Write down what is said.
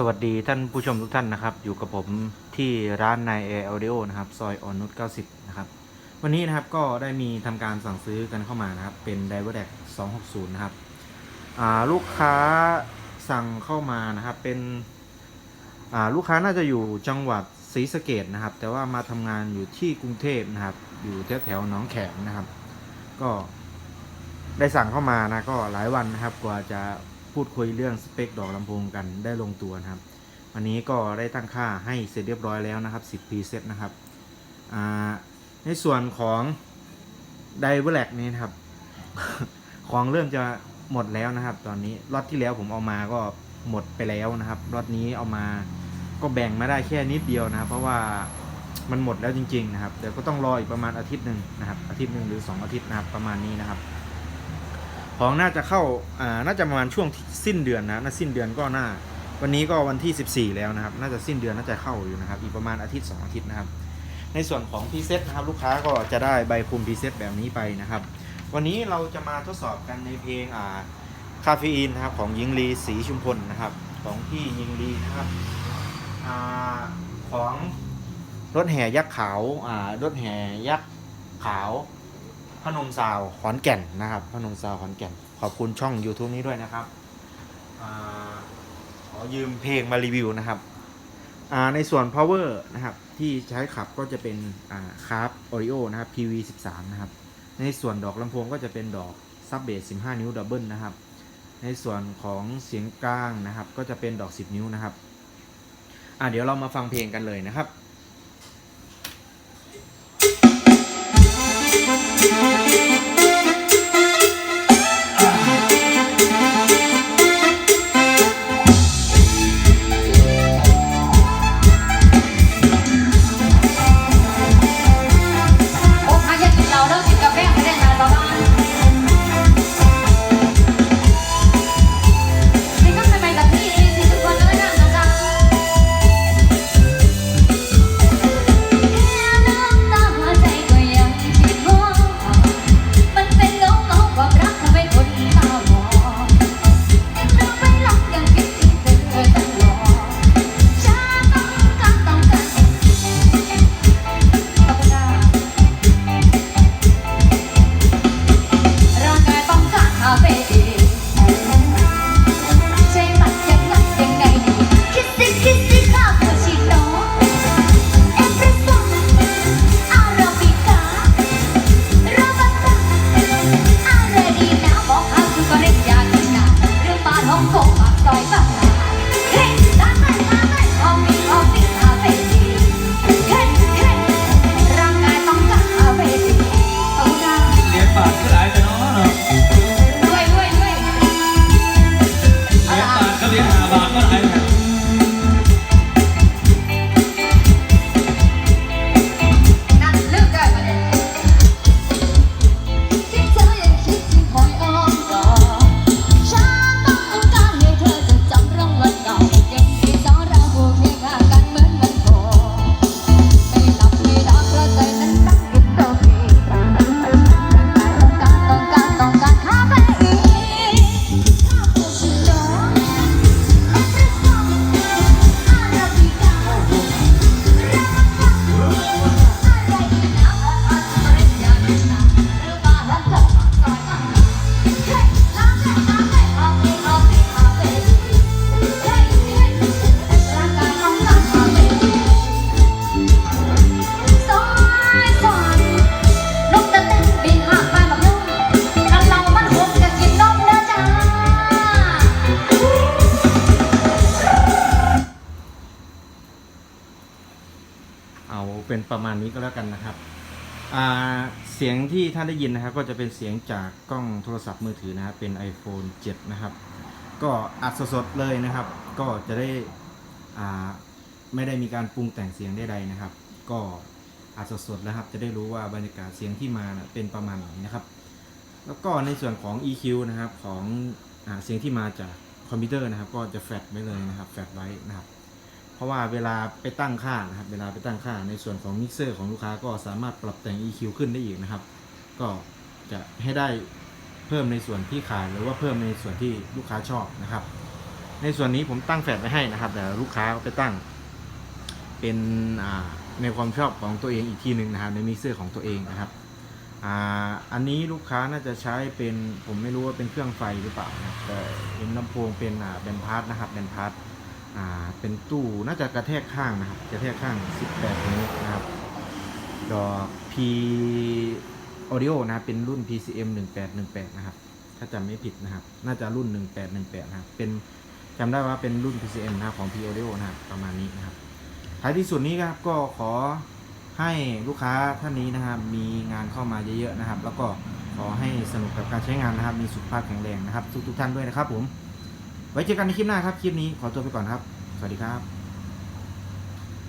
สวัสดีท่านผู้ชมทุกท่านนะครับ อยู่กับผมที่ร้านนายแอร์ออดิโอนะครับซอยออนนุช90 นะครับ วันนี้นะครับก็ได้มีทำการสั่งซื้อกันเข้ามานะครับ เป็น d i v e r d e c 260 นะครับลูกค้าสั่งเข้ามานะครับ เป็นลูกค้าน่าจะอยู่จังหวัดศรีสะเกดนะครับ แต่ว่ามาทำงานอยู่ที่กรุงเทพนะครับ อยู่แถวแถวๆหนองแขมนะครับ ก็ได้สั่งเข้ามานะก็หลายวันนะครับกว่าจะ พูดคุยเรื่องสเปคดอกลำโพงกันได้ลงตัวนะครับ วันนี้ก็ได้ตั้งค่าให้เสร็จเรียบร้อยแล้วนะครับ 10ปีเซตนะครับ ในส่วนของไดเวอร์แลกนี่นะครับ ของเริ่มจะหมดแล้วนะครับ ตอนนี้ล็อตที่แล้วผมเอามาก็หมดไปแล้วนะครับล็อตนี้เอามาก็แบ่งมาได้แค่นิดเดียวนะครับ เพราะว่ามันหมดแล้วจริง ๆ นะครับเดี๋ยวก็ต้องรออีกประมาณอาทิตย์หนึ่งนะครับ อาทิตย์หนึ่งหรือ 2 อาทิตย์นะครับประมาณนี้นะครับ ของน่าจะเข้าอ่าน่าจะประมาณช่วงสิ้นเดือนนะน่าสิ้นเดือนก็น่า วันนี้ก็วันที่ 14 แล้วนะครับ น่าจะสิ้นเดือนน่าจะเข้าอยู่นะครับ อีกประมาณอาทิตย์ 2 อาทิตย์นะครับ ในส่วนของพรีเซ็ตนะครับลูกค้าก็จะได้ใบคุมพรีเซ็ตแบบนี้ไปนะครับ วันนี้เราจะมาทดสอบกันในเพลงอ่าคาเฟอีนนะครับของยิงลีสีชุมพลนะครับ ของพี่ยิงลีนะครับอ่าของรถแห่ยักษ์ขาวอ่ารถแห่ยักษ์ขาว พนมซาวขอนแก่นนะครับพนมซาวขอนแก่น ขอบคุณช่อง YouTube นี้ด้วยนะครับอขอยืมเพลงมารีวิวนะครับในส่วน power นะครับที่ใช้ขับก็จะเป็นคาร์บออริโอนะครับ PV 13นะครับในส่วนดอกลำโพงก็จะเป็นดอกซับเบส15 นิ้วดับเบิลนะครับ ในส่วนของเสียงกลางนะครับ ก็จะเป็นดอก 10 นิ้วนะครับ อ่าเดี๋ยวเรามาฟังเพลงกันเลยนะครับ ประมาณนี้ก็แล้วกันนะครับเสียงที่ท่านได้ยินนะครับ ก็จะเป็นเสียงจากกล้องโทรศัพท์มือถือนะครับเป็น iPhone 7 นะครับ ก็อัดสดๆเลยนะครับ ก็จะได้ไม่ได้มีการปรุงแต่งเสียงใดๆนะครับ ก็อัดสดๆนะครับ จะได้รู้ว่าบรรยากาศเสียงที่มานะเป็นประมาณไหนนะครับ แล้วก็ในส่วนของ EQ นะครับของอเสียงที่มาจากคอมพิวเตอร์นะครับ ก็จะแฟลชไว้เลยนะครับแฟลชไว้นะครับ เพราะว่าเวลาไปตั้งค่านะครับ เวลาไปตั้งค่าในส่วนของมิกเซอร์ของลูกค้าก็สามารถปรับแต่ง EQ ขึ้นได้อีกนะครับ ก็จะให้ได้เพิ่มในส่วนที่ขาดหรือว่าเพิ่มในส่วนที่ลูกค้าชอบนะครับ ในส่วนนี้ผมตั้งแฟลไว้ให้นะครับแต่ลูกค้าไปตั้ง เป็นในความชอบของตัวเองอีกทีหนึ่งนะครับในมิกเซอร์ของตัวเองนะครับอ,อันนี้ลูกค้าน่าจะใช้เป็นผมไม่รู้ว่าเป็นเครื่องไฟหรือเปล่านะแต่เห็นลำโพงเป็นแบนพาร์ทนะครับแบนพาร์ท อ่าเป็นตู้น่าจะกระแทกข้างนะครับกระแทกข้าง 18 นิ้วนะครับดอก P Audio นะเป็นรุ่น PCM 1818 นะครับ ถ้าจำไม่ผิดนะครับ น่าจะรุ่น 1818 นะครับ เป็นจำได้ว่าเป็นรุ่น PCM นะของ P Audio นะครับ ประมาณนี้นะครับ ท้ายที่สุดนี้ครับก็ขอให้ลูกค้าท่านนี้นะครับ มีงานเข้ามาเยอะๆนะครับ แล้วก็ขอให้สนุกกับการใช้งานนะครับ มีสุขภาพแข็งแรงนะครับ ทุกๆท่านด้วยนะครับผม ไว้เจอกันในคลิปหน้าครับ คลิปนี้ขอตัวไปก่อนครับ สวัสดีครับ